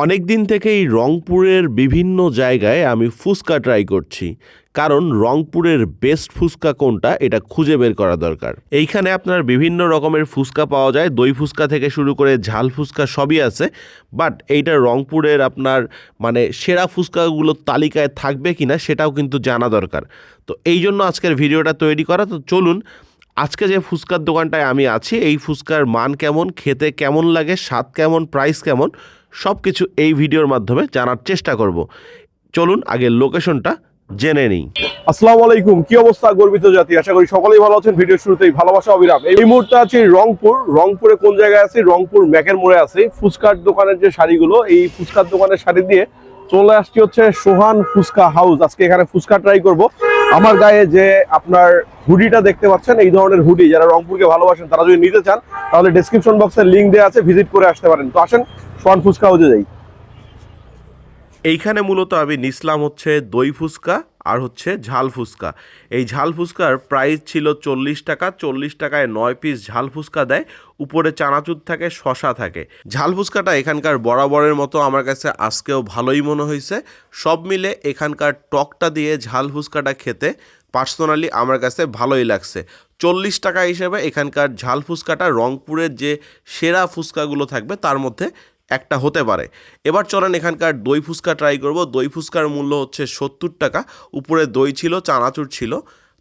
অনেক দিন থেকেই রংপুরের বিভিন্ন জায়গায় আমি ফুচকা ট্রাই করছি। কারণ রংপুরের বেস্ট ফুচকা কোনটা, এটা খুঁজে বের করা দরকার। এইখানে আপনার বিভিন্ন রকমের ফুচকা পাওয়া যায়। দই ফুচকা থেকে শুরু করে ঝাল ফুচকা সবই আছে। বাট এইটা রংপুরের আপনার মানে সেরা ফুচকাগুলোর তালিকায় থাকবে কি না সেটাও কিন্তু জানা দরকার। তো এই জন্য আজকের ভিডিওটা তৈরি করা। তো চলুন, আজকে যে ফুচকার দোকানটায় আমি আছি, এই ফুচকার মান কেমন, খেতে কেমন লাগে, স্বাদ কেমন প্রাইস কেমন সব কিছু এই ভিডিওর মাধ্যমে জানার চেষ্টা করব। চলুন আগে লোকেশনটা জেনে নিই। আসসালামু আলাইকুম, কি অবস্থা গর্বিত জাতি? আশা করি সকলেই ভালো আছেন। ভিডিও শুরুতেই ভালোবাসা, অবিরাম। এই মুহূর্তে আছি রংপুর। রংপুরে কোন জায়গায় আছি? রংপুর ম্যাকের মোড়ে আছি। ফুচকার দোকানের যে শাড়িগুলো, এই ফুচকার দোকানের শাড়ি দিয়ে চলে আসছি হচ্ছে সোহান ফুচকা হাউস। আজকে এখানে ফুচকা ট্রাই করব। আমার গায়ে যে আপনার হুডিটা দেখতে পাচ্ছেন, এই ধরনের হুডি, যারা রংপুরকে ভালোবাসেন, তারা যদি নিতে চান, তাহলে ডেসক্রিপশন বক্সের লিংক দেওয়া আছে ভিজিট করে আসতে পারেন। তো আসেন সোহান ফুচকা হাউসে যাই এইখানে মূলত আমি নিসলাম হচ্ছে দই ফুচকা আর হচ্ছে ঝাল ফুচকা। এই ঝাল ফুচকার প্রাইস ছিল চল্লিশ টাকা, চল্লিশ টাকায় নয় পিস ঝাল ফুচকা দেয়, উপরে চানাচুর থাকে শশা থাকে। ঝাল ফুচকাটা এখানকার বরাবরের মতো আমার কাছে আজকেও ভালোই মনে হয়েছে সব মিলে এখানকার টকটা দিয়ে ঝাল ফুচকাটা খেতে পার্সোনালি আমার কাছে ভালোই লাগছে। চল্লিশ টাকা হিসেবে এখানকার ঝাল ফুচকাটা রংপুরের যে সেরা ফুচকাগুলো থাকবে, তার মধ্যে একটা হতে পারে। এবার চলেন এখানকার দই ফুচকা ট্রাই করব। দই ফুচকার মূল্য হচ্ছে সত্তর টাকা। উপরে দই ছিল, চানাচুর ছিল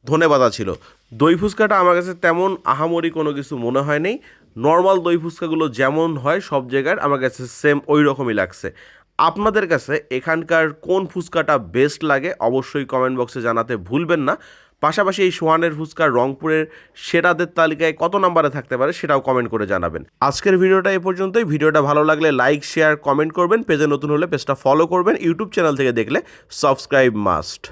ধনে বাদা ছিল। দই ফুচকাটা আমার কাছে তেমন আহামরি কোনো কিছু মনে হয় নেই নর্মাল দই ফুচকাগুলো যেমন হয় সব জায়গায় আমার কাছে সেম ওই রকমই লাগছে। আপনাদের কাছে এখানকার কোন ফুচকাটা বেস্ট লাগে অবশ্যই কমেন্ট বক্সে জানাতে ভুলবেন না। পাশাপাশি এই সোহানের ফুচকা রংপুরের সেরাদের তালিকায় কত নাম্বারে থাকতে পারে সেটাও কমেন্ট করে জানাবেন। আজকের ভিডিওটা এ পর্যন্তই। ভিডিওটা ভালো লাগলে লাইক শেয়ার কমেন্ট করবেন। পেজে নতুন হলে পেজটা ফলো করবেন। ইউটিউব চ্যানেল থেকে দেখলে সাবস্ক্রাইব মাস্ট